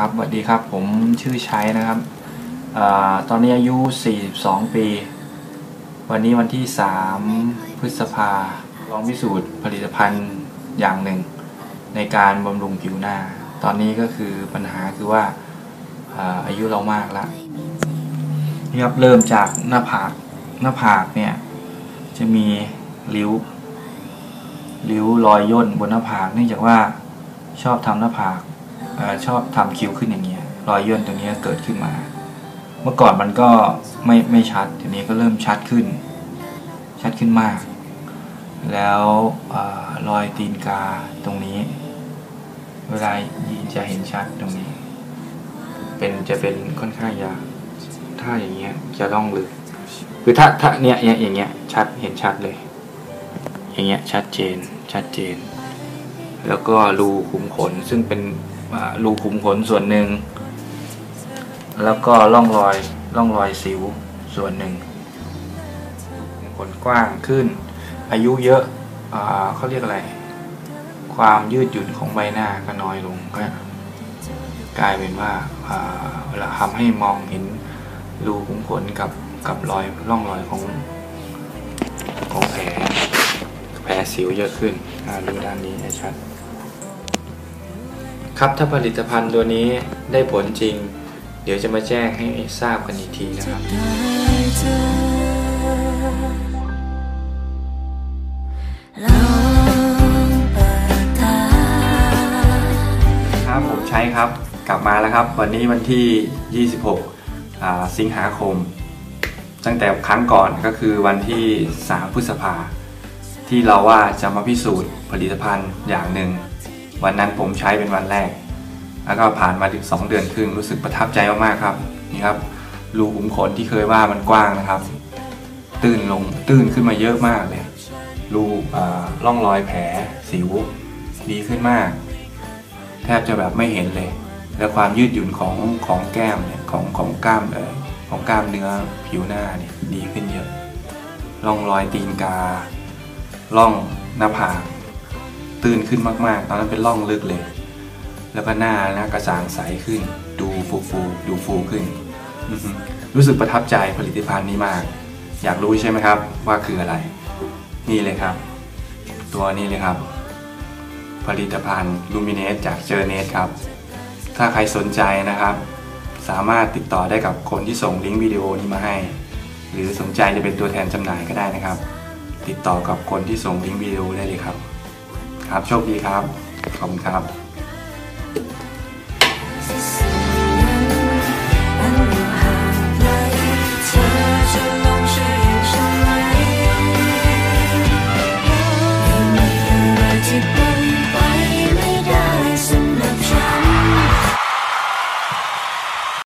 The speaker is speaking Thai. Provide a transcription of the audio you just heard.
ครับสวัสดีครับ ผมชื่อชัยนะครับอตอนนี้อายุ 42 ปี วันนี้วันที่ 3 พฤษภาลองพิสูจน์ผลิตภัณฑ์อย่างหนึ่ง ในการบำรุงผิวหน้า ตอนนี้ก็คือปัญหาคือว่าอาอายุเรามากแล้วนี่ครับเริ่มจากหน้าผากหน้าผากเนี่ย จะมีริ้วริ้วรอยย่นบนหน้าผากเนื่องจากว่าชอบทำหน้าผาก อชอบทำคิ้วขึ้นอย่างเงี้ยรอยย่นตรงนี้เกิดขึ้นมา เมื่อก่อนมันก็ไม่ไม่ชัดทีนี้ก็เริ่มชัดขึ้น ชัดขึ้นมาก แล้วอรอยตีนกาตรงนี้ เวลายีจะเห็นชัดตรงนี้ เป็นจะเป็นค่อนข้างยาวถ้าอย่างเงี้ยจะต้องลึกคือถ้าถ้าเนี้ยเนี้ยอย่างเงี้ยชัดเห็นชัดเลย อย่างเงี้ยชัดเจนชัดเจน แล้วก็รูขุมขนซึ่งเป็น รูขุมขนส่วนหนึ่ง แล้วก็ร่องรอยร่องรอยสิวส่วนหนึ่งขนกว้างขึ้น อายุเยอะเขาเรียกอะไร ความยืดหยุ่นของใบหน้าก็น้อยลงก็กลายเป็นว่าเวลาทำให้มองเห็นรูขุมขนกับกับรอยร่องรอยของของแผลแผลสิวเยอะขึ้นดูด้านนี้ให้ชัด ครับถ้าผลิตภัณฑ์ตัวนี้ได้ผลจริง เดี๋ยวจะมาแจ้งให้ทราบกันอีกทีนะครับ ครับผมใช้ครับกลับมาแล้วครับ วันนี้วันที่ 26 สิงหาคม ตั้งแต่ครั้งก่อนก็คือวันที่ 3 พฤษภา ที่เราว่าจะมาพิสูจน์ผลิตภัณฑ์อย่างหนึ่ง วันนั้นผมใช้เป็นวันแรก แล้วก็ผ่านมาถึง2เดือนครึ่งรู้สึกประทับใจมากๆครับนี่ครับรูขุมขนที่เคยว่ามันกว้างนะครับ ตื้นลงตื้นขึ้นมาเยอะมากเลยรูร่องรอยแผลสิวดีขึ้นมาก แทบจะแบบไม่เห็นเลย และความยืดหยุ่นของของแก้มเนี่ยของของกล้ามเออของกล้ามเนื้อผิวหน้าเนี่ยดีขึ้นเยอะร่องรอยตีนการ่องหน้าผาก ตื่นขึ้นมากๆ ตอนนั้นเป็นร่องลึกเลย แล้วก็หน้าหน้ากระจ่างใสขึ้น ดูฟูฟูดูฟูขึ้น รู้สึกประทับใจผลิตภัณฑ์นี้มาก อยากรู้ใช่ไหมครับ ว่าคืออะไร นี่เลยครับ ตัวนี้เลยครับ ผลิตภัณฑ์ลูมิเนสจากเจอเนสครับ ถ้าใครสนใจนะครับ สามารถติดต่อได้กับคนที่ส่งลิงก์วิดีโอนี้มาให้ หรือสนใจจะเป็นตัวแทนจำหน่ายก็ได้นะครับติดต่อกับคนที่ส่งลิงก์วิดีโอได้เลยครับ ครับโชคดีครับ ขอบคุณครับ